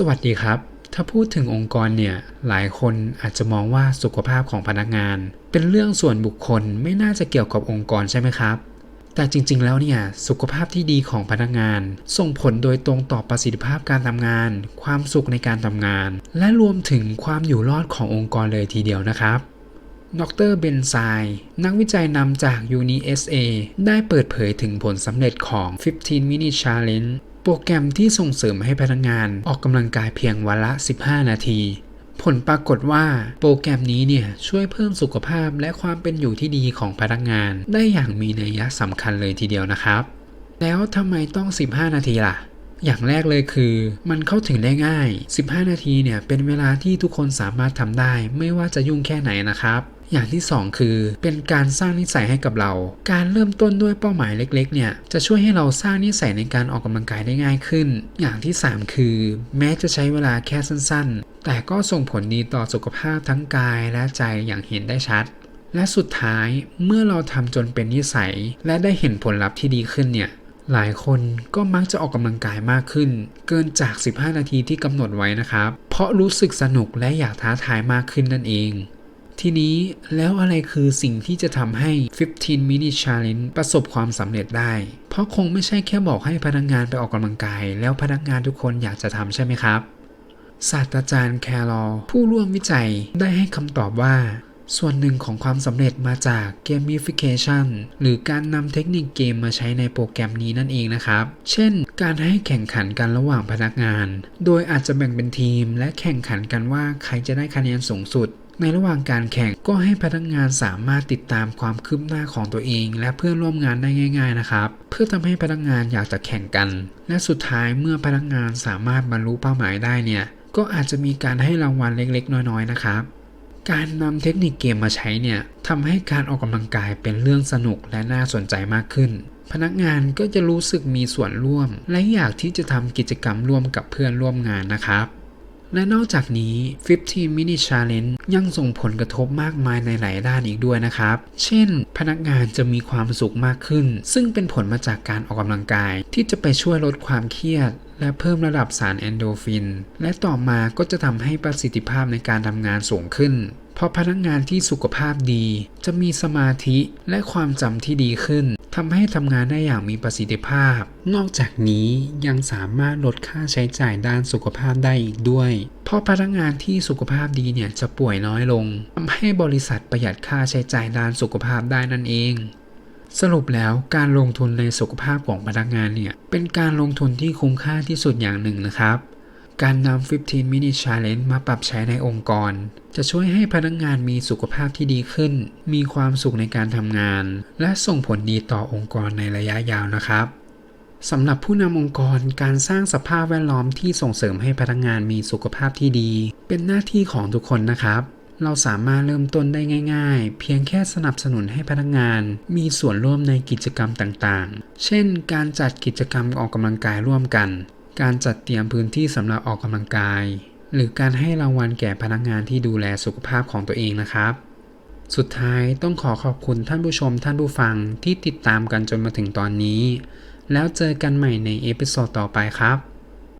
สวัสดีครับ ถ้าพูดถึงองค์กรเนี่ย หลายคนอาจจะมองว่าสุขภาพของพนักงาน เป็นเรื่องส่วนบุคคลไม่น่าจะเกี่ยวกับองค์กรใช่ไหมครับ แต่จริง ๆ แล้วเนี่ย สุขภาพที่ดีของพนักงาน ส่งผลโดยตรงต่อประสิทธิภาพการทำงาน ความสุขในการทำงาน และรวมถึงความอยู่รอดขององค์กรเลยทีเดียวนะครับดรเบนไซนักวิจัยนำจาก UniSA ได้เปิดเผยถึงผลสำเร็จของ 15 Minute Challenge รแกรมที่ส่งเสริมให้พนักงานออกกำลังกายเพียงวันละ 15 นาที ผลปรากฏว่าโปรแกรมนี้เนี่ยช่วยเพิ่มสุขภาพและความเป็นอยู่ที่ดีของพนักงาน ได้อย่างมีนัยยะสำคัญเลยทีเดียวนะครับ แล้วทำไมต้อง 15 นาทีล่ะ อย่างแรกเลยคือมันเข้าถึงได้ง่าย 15 นาทีเนี่ยเป็นเวลาที่ทุกคนสามารถทำได้ ไม่ว่าจะยุ่งแค่ไหนนะครับ อย่างที่ 2 คือ เป็นการสร้างนิสัยให้กับเรา การเริ่มต้นด้วยเป้าหมายเล็กๆเนี่ยจะช่วยให้เราสร้างนิสัยในการออกกำลังกายได้ง่ายขึ้น อย่างที่ 3 คือ แม้จะใช้เวลาแค่สั้นๆ แต่ก็ส่งผลดีต่อสุขภาพทั้งกายและใจอย่างเห็นได้ชัดและสุดท้ายเมื่อเราทำจนเป็นนิสัย และได้เห็นผลลัพธ์ที่ดีขึ้นเนี่ย หลายคนก็มักจะออกกำลังกายมากขึ้น เกินจาก 15 นาทีที่กำหนดไว้นะครับ เพราะรู้สึกสนุกและอยากท้าทายมากขึ้นนั่นเอง ทีนี้แล้วอะไรคือสิ่งที่จะทำให้ 15 minute challenge ประสบความสำเร็จได้ เพราะคงไม่ใช่แค่บอกให้พนักงงานไปออกกำลังกาย แล้วพนักงานทุกคนอยากจะทำใช่ไหมครับศาสตราจารย์แคลร์ผู้ร่วมวิจัยได้ให้คำตอบว่า ส่วนหนึ่งของความสำเร็จมาจาก gamification หรือการนำเทคนิคเกมมาใช้ในโปรแกรมนี้นั่นเองนะครับ เช่น การให้แข่งขันกันระหว่างพนักงาน โดยอาจจะแบ่งเป็นทีม และแข่งขันกันว่าใครจะได้คะแนนสูงสุด ในระหว่างการแข่งก็ให้พนักงานสามารถติดตามความคืบหน้าของตัวเอง และเพื่อนร่วมงานได้ง่าย ๆนะครับ เพื่อทำให้พนักงานอยากจะแข่งกัน และสุดท้ายเมื่อพนักงานสามารถบรรลุเป้าหมายได้เนี่ยก็อาจจะมีการให้รางวัลเล็กๆ น้อยๆนะครับการนำเทคนิคเกมมาใช้เนี่ยทำให้การออกกำลังกายเป็นเรื่องสนุกและน่าสนใจมากขึ้น พนักงานก็จะรู้สึกมีส่วนร่วม และอยากที่จะทำกิจกรรมร่วมกับเพื่อนร่วมงานนะครับ และนอกจากนี้ 15 minute challenge ยังส่งผลกระทบมากมายในหลายด้านอีกด้วยนะครับ เช่น พนักงานจะมีความสุขมากขึ้น ซึ่งเป็นผลมาจากการออกกำลังกาย ที่จะไปช่วยลดความเครียด และเพิ่มระดับสารแอนโดรฟิน และต่อมาก็จะทำให้ประสิทธิภาพในการทำงานสูงขึ้น เพราะพนักงานที่สุขภาพดี จะมีสมาธิและความจำที่ดีขึ้น ทำให้ทำงานได้อย่างมีประสิทธิภาพ นอกจากนี้ยังสามารถลดค่าใช้จ่ายด้านสุขภาพได้อีกด้วย เพราะพนักงานที่สุขภาพดีเนี่ยจะป่วยน้อยลงทำให้บริษัทประหยัดค่าใช้จ่ายด้านสุขภาพได้นั่นเองสรุปแล้วการลงทุนในสุขภาพของพนักงานเนี่ยเป็นการลงทุนที่คุ้มค่าที่สุดอย่างหนึ่งนะครับ การนำ 15 minute challenge มาปรับใช้ในองค์กร จะช่วยให้พนักงานมีสุขภาพที่ดีขึ้น มีความสุขในการทำงาน และส่งผลดีต่อองค์กรในระยะยาวนะครับสำหรับผู้นำองค์กรการสร้างสภาพแวดล้อมที่ส่งเสริมให้พนักงานมีสุขภาพที่ดี เป็นหน้าที่ของทุกคนนะครับ เราสามารถเริ่มต้นได้ง่าย ๆ เพียงแค่สนับสนุนให้พนักงาน มีส่วนร่วมในกิจกรรมต่างๆ เช่น การจัดกิจกรรมออกกำลังกายร่วมกัน การจัดเตรียมพื้นที่สำหรับออกกำลังกาย หรือการให้รางวัลแก่พนักงานที่ดูแลสุขภาพของตัวเองนะครับ สุดท้ายต้องขอขอบคุณท่านผู้ชมท่านผู้ฟังที่ติดตามกันจนมาถึงตอนนี้ แล้วเจอกันใหม่ในเอพิโซดต่อไปครับ